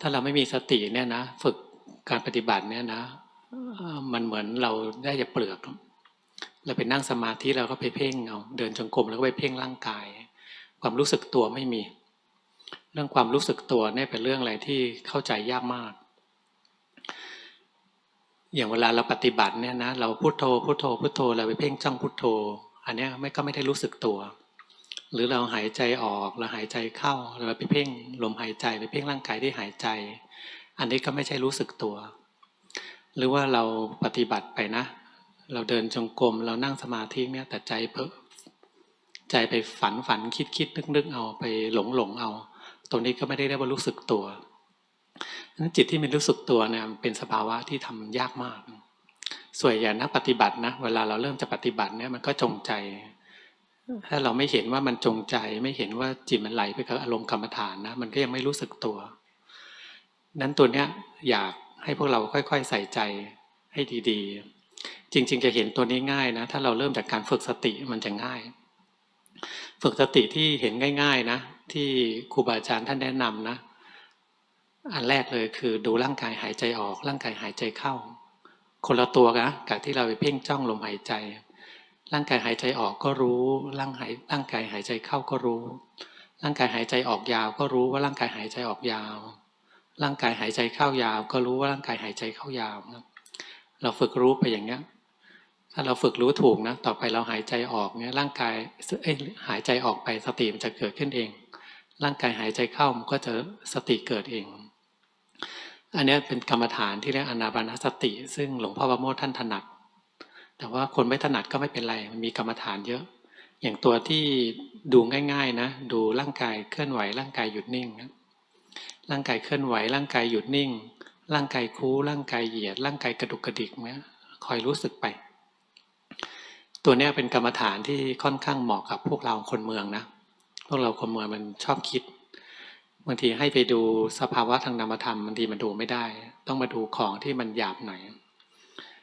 ถ้าเราไม่มีสติเนี่ยนะฝึกการปฏิบัติเนี่ยนะมันเหมือนเราได้จะเปลือก เราไปนั่งสมาธิเราก็ไปเพ่งเอาเดินจงกรมแล้วก็ไปเพ่งร่างกาย ความรู้สึกตัวไม่มี เรื่องความรู้สึกตัวเนี่ยเป็นเรื่องอะไรที่เข้าใจยากมาก อย่างเวลาเราปฏิบัติเนี่ยนะเราพุโทโธพุโทโธพุโทโธเราไปเพ่งจ้องพุโทโธ อันนี้ไม่ก็ไม่ได้รู้สึกตัว หรือเราหายใจออกเราหายใจเข้าเราไปเพ่งลมหายใจไปเพ่งร่างกายที่หายใจ อันนี้ก็ไม่ใช่รู้สึกตัว หรือว่าเราปฏิบัติไปนะ เราเดินจงกรมเรานั่งสมาธิเนี่ยแต่ใจเพ้อใจไปฝันฝันคิดคิดนึกนึกเอาไปหลงหลงเอา ตรงนี้ก็ไม่ได้เรียกว่ารู้สึกตัวนั้นจิตที่มันรู้สึกตัวเนี่ยเป็นสภาวะที่ทำยากมาก ส่วนใหญ่นักปฏิบัตินะ เวลาเราเริ่มจะปฏิบัติเนี่ยมันก็จงใจ ถ้าเราไม่เห็นว่ามันจงใจ ไม่เห็นว่าจิตมันไหลไปกับอารมณ์กรรมฐานนะ มันก็ยังไม่รู้สึกตัว นั้นตัวเนี้ยอยากให้พวกเราค่อยๆ ใส่ใจให้ดีๆ จริง ๆ จะเห็นตัวนี้ง่ายนะ ถ้าเราเริ่มจากการฝึกสติมันจะง่าย ฝึกสติที่เห็นง่าย ๆนะ ที่ครูบาอาจารย์ท่านแนะนำนะ อันแรกเลยคือดูร่างกายหายใจออก ร่างกายหายใจเข้า คนละตัวนะกับที่เราไปเพ่งจ้องลมหายใจ ร่างกายหายใจออกก็รู้ ร่างหายร่างกายหายใจเข้าก็รู้ ร่างกายหายใจออกยาว ก็รู้ว่าร่างกายหายใจออกยาว ร่างกายหายใจเข้ายาว ก็รู้ว่าร่างกายหายใจเข้ายาวนะเราฝึกรู้ไปอย่างเนี้ย ถ้าเราฝึกรู้ถูกนะ ต่อไปเราหายใจออกเนี่ยร่างกายเอ้หายใจออกไปสติมันจะเกิดขึ้นเอง ร่างกายหายใจเข้ามันก็จะสติเกิดเอง อันนี้เป็นกรรมฐานที่เรียกอนาบานสติ ซึ่งหลวงพ่อประโมทท่านถนัด แต่ว่าคนไม่ถนัดก็ไม่เป็นไรมันมีกรรมฐานเยอะ อย่างตัวที่ดูง่าย ๆนะ ดูร่างกายเคลื่อนไหวร่างกายหยุดนิ่งนะร่างกายเคลื่อนไหวร่างกายหยุดนิ่ง ร่างกายคู้ร่างกายเหยียด ร่างกายกระดุกกระดิกเนี่ยคอยรู้สึกไป ตัวนี้เป็นกรรมฐานที่ค่อนข้างเหมาะกับพวกเราคนเมืองนะพวกเราคนเมืองมันชอบคิดบางทีให้ไปดูสภาวะทางนามธรรมบางทีมันดูไม่ได้ ต้องมาดูของที่มันหยาบหน่อย